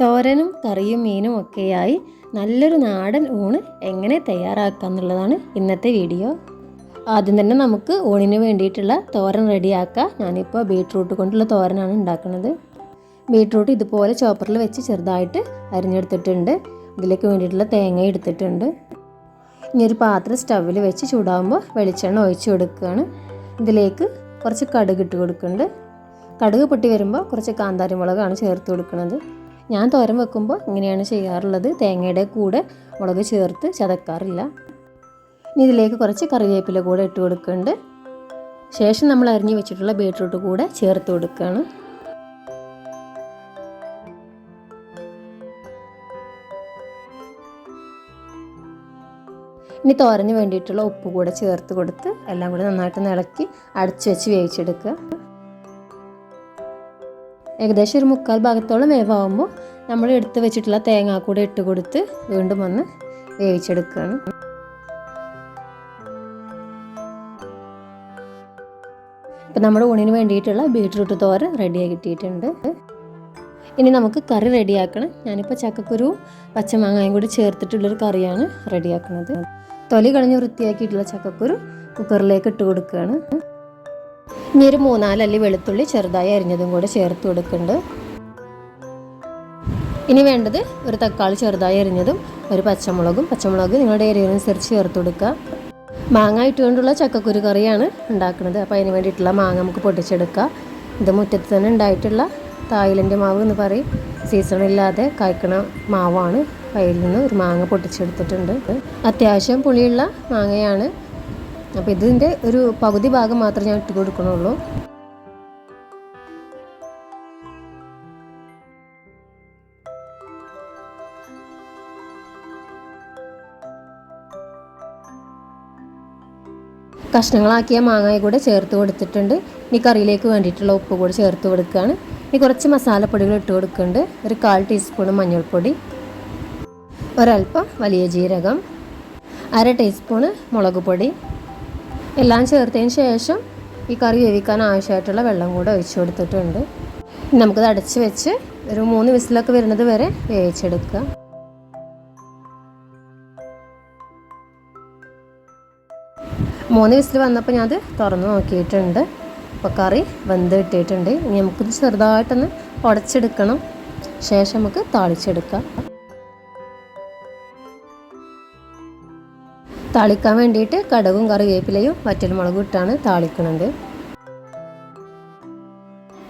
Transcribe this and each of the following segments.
തോരനും കറിയും മീനും ഒക്കെയായി നല്ലൊരു നാടൻ ഊണ് എങ്ങനെ തയ്യാറാക്കാം എന്നുള്ളതാണ് ഇന്നത്തെ വീഡിയോ. ആദ്യം തന്നെ നമുക്ക് ഊണിന് വേണ്ടിയിട്ടുള്ള തോരൻ റെഡിയാക്കാം. ഞാനിപ്പോൾ ബീട്രൂട്ട് കൊണ്ടുള്ള തോരനാണ് ഉണ്ടാക്കുന്നത്. ബീട്രൂട്ട് ഇതുപോലെ ചോപ്പറിൽ വെച്ച് ചെറുതായിട്ട് അരിഞ്ഞെടുത്തിട്ടുണ്ട്. ഇതിലേക്ക് വേണ്ടിയിട്ടുള്ള തേങ്ങ എടുത്തിട്ടുണ്ട്. ഇനി ഒരു പാത്രം സ്റ്റവിൽ വെച്ച് ചൂടാകുമ്പോൾ വെളിച്ചെണ്ണ ഒഴിച്ച് കൊടുക്കുകയാണ്. ഇതിലേക്ക് കുറച്ച് കടുക് ഇട്ട് കൊടുക്കുന്നുണ്ട്. കടുക് പൊട്ടി വരുമ്പോൾ കുറച്ച് കാന്താരി മുളകാണ് ചേർത്ത് കൊടുക്കുന്നത്. ഞാൻ തോരൻ വെക്കുമ്പോൾ ഇങ്ങനെയാണ് ചെയ്യാറുള്ളത്. തേങ്ങയുടെ കൂടെ മുളക് ചേർത്ത് ചതക്കാറില്ല. ഇനി ഇതിലേക്ക് കുറച്ച് കറിവേപ്പില കൂടെ ഇട്ട് കൊടുക്കുന്നുണ്ട് ശേഷം നമ്മൾ അരിഞ്ഞു വെച്ചിട്ടുള്ള ബീട്രൂട്ട് കൂടെ ചേർത്ത് കൊടുക്കുകയാണ് ഇനി തോരന് വേണ്ടിയിട്ടുള്ള ഉപ്പ് കൂടെ ചേർത്ത് കൊടുത്ത് എല്ലാം കൂടി നന്നായിട്ട് ഇളക്കി അടച്ചു വെച്ച് വേവിച്ചെടുക്കുക. ഏകദേശം ഒരു മുക്കാൽ ഭാഗത്തോളം വേവാകുമ്പോൾ നമ്മൾ എടുത്ത് വെച്ചിട്ടുള്ള തേങ്ങ കൂടെ ഇട്ട് കൊടുത്ത് വീണ്ടും ഒന്ന് വേവിച്ചെടുക്കുകയാണ്. ഇപ്പം നമ്മുടെ ഊണിന് വേണ്ടിയിട്ടുള്ള ബീട്രൂട്ട് തോര റെഡിയായി കിട്ടിയിട്ടുണ്ട്. ഇനി നമുക്ക് കറി റെഡിയാക്കണം ഞാനിപ്പോൾ ചക്കക്കുരു പച്ചമാങ്ങയും കൂടി ചേർത്തിട്ടുള്ളൊരു കറിയാണ് റെഡിയാക്കുന്നത് തൊലി കളഞ്ഞ് വൃത്തിയാക്കിയിട്ടുള്ള ചക്കക്കുരു കുക്കറിലേക്ക് ഇട്ട് കൊടുക്കുകയാണ്. ഇനി ഒരു മൂന്നാലല്ലി വെളുത്തുള്ളി ചെറുതായി അരിഞ്ഞതും കൂടെ ചേർത്ത് കൊടുക്കുന്നുണ്ട്. ഇനി വേണ്ടത് ഒരു തക്കാളി ചെറുതായി അരിഞ്ഞതും ഒരു പച്ചമുളകും. പച്ചമുളക് നിങ്ങളുടെ എരിവിനനുസരിച്ച് ചേർത്ത് കൊടുക്കുക. മാങ്ങ ഇട്ടുകൊണ്ടുള്ള ചക്കക്കുരു കറിയാണ് ഉണ്ടാക്കുന്നത്. അപ്പോൾ അതിന് വേണ്ടിയിട്ടുള്ള മാങ്ങ നമുക്ക് പൊട്ടിച്ചെടുക്കുക ഇത് മുറ്റത്ത് തന്നെ ഉണ്ടായിട്ടുള്ള തായിലിന്റെ മാവ് എന്ന് പറയും. സീസണില്ലാതെ കായ്ക്കണ മാവാണ്. അതിൽ നിന്ന് ഒരു മാങ്ങ പൊട്ടിച്ചെടുത്തിട്ടുണ്ട്. അത്യാവശ്യം പുളിയുള്ള മാങ്ങയാണ്. അപ്പോൾ ഇതിന്റെ ഒരു പകുതി ഭാഗം മാത്രമേ ഞാൻ ഇട്ട് കൊടുക്കണുള്ളൂ കഷ്ണങ്ങളാക്കിയ മാങ്ങയും കൂടെ ചേർത്ത് കൊടുത്തിട്ടുണ്ട്. ഇനി കറിയിലേക്ക് വേണ്ടിയിട്ടുള്ള ഉപ്പ് കൂടി ചേർത്ത് കൊടുക്കുകയാണ്. ഇനി കുറച്ച് മസാലപ്പൊടികൾ ഇട്ട് കൊടുക്കുന്നുണ്ട്. ഒരു കാൽ ടീസ്പൂൺ മഞ്ഞൾപ്പൊടി ഒരൽപ്പം വലിയ ജീരകം അര ടീസ്പൂണ് മുളക് പൊടി. എല്ലാം ചേർത്തതിന് ശേഷം ഈ കറി വേവിക്കാൻ ആവശ്യമായിട്ടുള്ള വെള്ളം കൂടെ ഒഴിച്ചു കൊടുത്തിട്ടുണ്ട്. നമുക്കത് അടച്ച് വെച്ച് ഒരു മൂന്ന് വിസിലൊക്കെ വരുന്നത് വരെ വേവിച്ചെടുക്കുക. മൂന്ന് വിസിൽ വന്നപ്പോൾ ഞാനത് തുറന്ന് നോക്കിയിട്ടുണ്ട്. അപ്പോൾ കറി വെന്ത് കിട്ടിയിട്ടുണ്ട്. ഇനി നമുക്കിത് ചെറുതായിട്ടൊന്ന് ഉടച്ചെടുക്കണം. ശേഷം നമുക്ക് താളിച്ചെടുക്കാം. താളിക്കാൻ വേണ്ടിയിട്ട് കടകും കറിവേപ്പിലയും വറ്റൽമുളകും ഇട്ടാണ് താളിക്കുന്നത്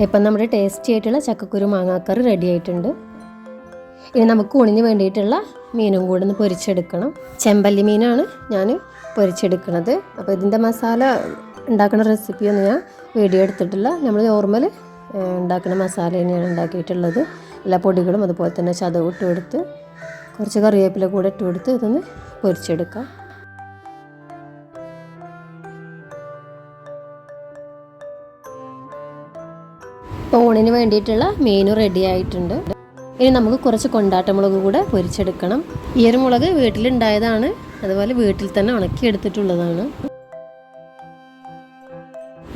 ഇപ്പം നമ്മുടെ ടേസ്റ്റി ആയിട്ടുള്ള ചക്കക്കുരു മാങ്ങാക്കറി റെഡി ആയിട്ടുണ്ട്. ഇനി നമുക്ക് ഊണിന് വേണ്ടിയിട്ടുള്ള മീനും കൂടെ ഒന്ന് പൊരിച്ചെടുക്കണം. ചെമ്പല്ലി മീനാണ് ഞാൻ പൊരിച്ചെടുക്കുന്നത് അപ്പോൾ ഇതിന്റെ മസാല ഉണ്ടാക്കുന്ന റെസിപ്പിയൊന്നും ഞാൻ വീഡിയോ എടുത്തിട്ടില്ല. നമ്മൾ നോർമൽ ഉണ്ടാക്കുന്ന മസാല തന്നെയാണ് ഉണ്ടാക്കിയിട്ടുള്ളത്. എല്ലാ പൊടികളും അതുപോലെ തന്നെ ചതവ് ഇട്ട് കൊടുത്ത് കുറച്ച് കറിവേപ്പില കൂടെ ഇട്ട് കൊടുത്ത് ഇതൊന്ന് പൊരിച്ചെടുക്കാം. ഊണിന് വേണ്ടിയിട്ടുള്ള മീനും റെഡി ആയിട്ടുണ്ട്. ഇനി നമുക്ക് കുറച്ച് കൊണ്ടാട്ടമുളക് കൂടെ പൊരിച്ചെടുക്കണം. ഈ ഒരു മുളക് വീട്ടിലുണ്ടായതാണ്. അതുപോലെ വീട്ടിൽ തന്നെ ഉണക്കിയെടുത്തിട്ടുള്ളതാണ്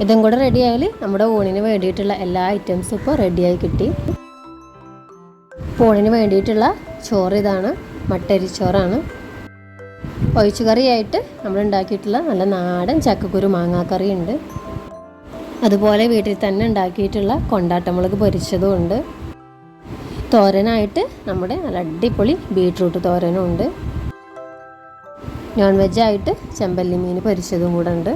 ഇതും കൂടെ റെഡിയായാൽ നമ്മുടെ ഊണിന് വേണ്ടിയിട്ടുള്ള എല്ലാ ഐറ്റംസും ഇപ്പോൾ റെഡിയായി കിട്ടി. ഊണിന് വേണ്ടിയിട്ടുള്ള ചോറ് ഇതാണ് മട്ടരിച്ചോറാണ്. ഒഴിച്ചു കറിയായിട്ട് നമ്മൾ ഉണ്ടാക്കിയിട്ടുള്ള നല്ല നാടൻ ചക്കക്കുരു മാങ്ങാക്കറി ഉണ്ട്. അതുപോലെ വീട്ടിൽ തന്നെ ഉണ്ടാക്കിയിട്ടുള്ള കൊണ്ടാട്ടമുളക് പൊരിച്ചതും ഉണ്ട്. തോരനായിട്ട് നമ്മുടെ നല്ല അടിപൊളി ബീട്രൂട്ട് തോരനും ഉണ്ട്. നോൺ വെജായിട്ട് ചെമ്പല്ലി മീൻ പൊരിച്ചതും കൂടെ ഉണ്ട്.